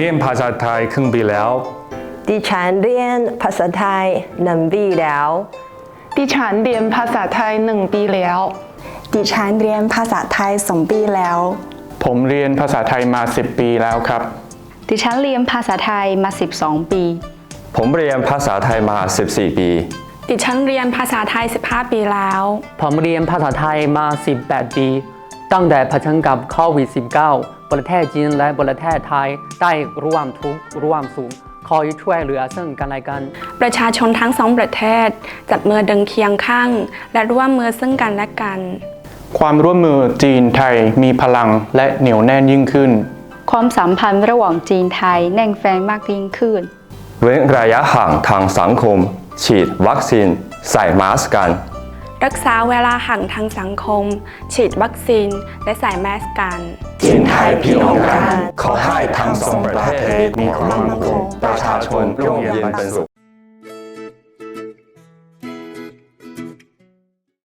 ผมเรียนภาษาไทยครึ่งปีแล้ว ดิฉันเรียนภาษาไทยหนึ่งปีแล้ว ดิฉันเรียนภาษาไทยหนึ่งปีแล้ว ดิฉันเรียนภาษาไทยสองปีแล้ว ผมเรียนภาษาไทยมา10ปีแล้วครับ ดิฉันเรียนภาษาไทยมา 12 ปี ผมเรียนภาษาไทยมา 14 ปี ดิฉันเรียนภาษาไทย 15 ปีแล้ว ผมเรียนภาษาไทยมา 18 ปี ตั้งแต่เผชิญกับโควิด -19 ประเทศจีนและประเทศไทยได้ร่วมทุกข์ร่วมสุขคอยช่วยเหลือซึ่งกันและกัน ประชาชนทั้งสองประเทศ จับมือดึงเคียงข้าง และร่วมมือซึ่งกันและกัน ความร่วมมือจีนไทยมีพลังและเหนียวแน่นยิ่งขึ้น ความสัมพันธ์ระหว่างจีนไทยแน่นแฟนมากยิ่งขึ้น เว้นระยะห่างทางสังคม ฉีดวัคซีน ใส่มาสก์กัน รักษาเวลาห่างทางสังคม ฉีดวัคซีน และใส่แมสกันจีนไทยพี่น้องกัน ขอให้ทั้งสองประเทศมีความมั่นคงประชาชนร่มเย็นเป็นสุข